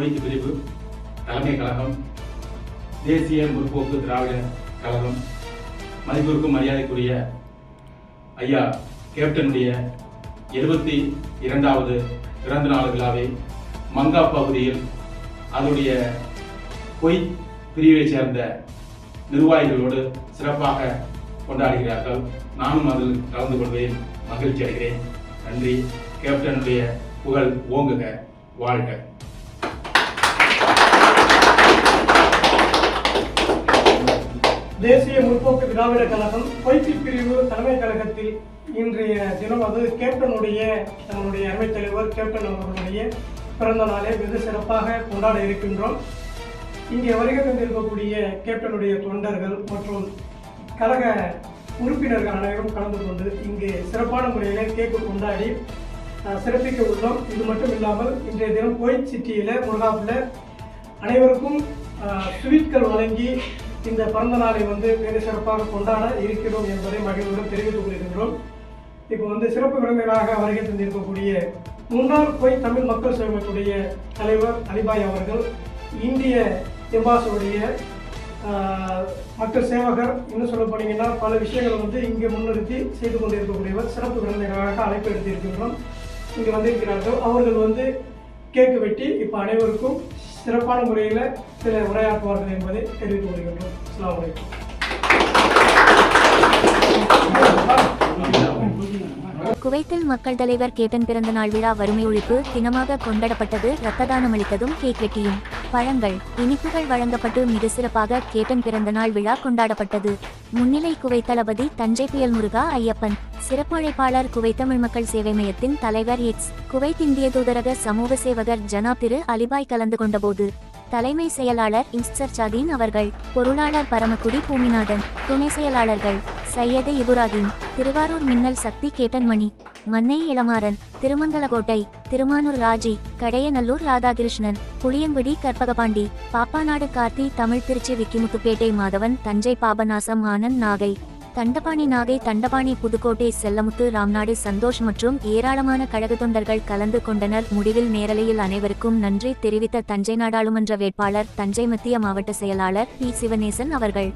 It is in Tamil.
குவைத் பிரிவு தலைமை கழகம் தேசிய முற்போக்கு திராவிட கழகம் மதிப்பிற்கும் மரியாதைக்குரிய ஐயா கேப்டனுடைய எழுபத்தி இரண்டாவது பிறந்த நாள் விழாவை மங்கா பகுதியில் அதனுடைய பொய் பிரிவை சேர்ந்த நிர்வாகிகளோடு சிறப்பாக கொண்டாடுகிறார்கள். நானும் அதில் கலந்து கொள்வதில் மகிழ்ச்சி அடைகிறேன். நன்றி. கேப்டனுடைய புகழ் ஓங்குக. வாழ்க. தேசிய முற்போக்கு திராவிட கழகம் பொய்த்தி பிரிவு தலைமை கழகத்தில் இன்றைய தினம் அது கேப்டனுடைய நம்முடைய அருமைத் தலைவர் கேப்டன் அவர்களுடைய பிறந்த நாளை வெகு சிறப்பாக கொண்டாட இருக்கின்றோம். இங்கே வருகை தந்திருக்கக்கூடிய கேப்டனுடைய தொண்டர்கள் மற்றும் கழக உறுப்பினர்கள் அனைவரும் கலந்து கொண்டு இங்கு சிறப்பான முறையிலே கேக்கு கொண்டாடி சிறப்பிக்க உள்ளோம். இது மட்டும் இல்லாமல் இன்றைய தினம் கோயிட் சிட்டியில் முருகாப்பில் அனைவருக்கும் ஸ்வீட்கள் வழங்கி இந்த பிறந்த நாளை வந்து வெகு சிறப்பாக கொண்டாட இருக்கிறோம் என்பதை மகிழ்வுடன் தெரிவித்துக் கொள்கின்றோம். இப்போ வந்து சிறப்பு விருந்தினராக வருகை தந்திருக்கக்கூடிய முன்னாள் போய் தமிழ் மக்கள் சங்கத்துடைய தலைவர் அலிபாய் அவர்கள் இந்திய எம்பாசுடைய மக்கள் சேவகர் இன்னும் சொல்ல போனீங்கன்னா பல விஷயங்களை வந்து இங்கே முன்னிறுத்தி செய்து கொண்டிருக்கக்கூடியவர் சிறப்பு விருந்தினராக அழைப்பு எடுத்திருக்கின்றோம். இங்கே வந்திருக்கிறார்கள். அவர்கள் வந்து கேக்கு வெட்டி இப்போ அனைவருக்கும் சிறப்பான முறையில் சில உரையாற்றுவார்கள் என்பதை தெரிவித்துக் கொள்கின்றோம். அஸ்லாம் வலைக்கம் குவைத்தில் மக்கள் தலைவர் கேட்டன் பிறந்த நாள் விழா வறுமை ஒழிப்பு தினமாக கொண்டாடப்பட்டது ரத்த தானம் அளித்ததும் கேக் வெட்டியும். பழங்கள் இனிப்புகள் வழங்கப்பட்டு மிக சிறப்பாக கேட்டன் பிறந்த நாள் விழா கொண்டாடப்பட்டது. முன்னிலை குவைத் தளபதி தஞ்சை புயல் முருகா ஐயப்பன் சிறப்பு அழைப்பாளர் குவைத் தமிழ் மக்கள் சேவை மையத்தின் தலைவர் எக்ஸ் குவைத் இந்திய தூதரக சமூக சேவகர் ஜனாப் திரு அலிபாய் கலந்து கொண்டபோது தலைமை செயலாளர் இன்ஸ்டர் சாதீன் அவர்கள் பொருளாளர் பரமக்குடி பூமிநாதன் துணை செயலாளர்கள் சையது இபுராகிம் திருவாரூர் மின்னல் சக்தி கேட்டன்மணி மன்னை இளமாறன் திருமங்கலகோட்டை திருமானூர் ராஜி கடையநல்லூர் ராதாகிருஷ்ணன் புளியங்குடி கற்பகபாண்டி பாப்பாநாடு கார்த்தி தமிழ் திருச்சி விக்கிமுத்துப்பேட்டை மாதவன் தஞ்சை பாபநாசம் ஆனந்த் நாகை தண்டபாணி நாகை தண்டபாணி புதுக்கோட்டை செல்லமுத்து ராம்நாடு சந்தோஷ் மற்றும் ஏராளமான கழக தொண்டர்கள் கலந்து கொண்டனர். முடிவில் நேரலையில் அனைவருக்கும் நன்றி தெரிவித்த தஞ்சை நாடாளுமன்ற வேட்பாளர் தஞ்சை மத்திய மாவட்ட செயலாளர் பி. சிவநேசன் அவர்கள்.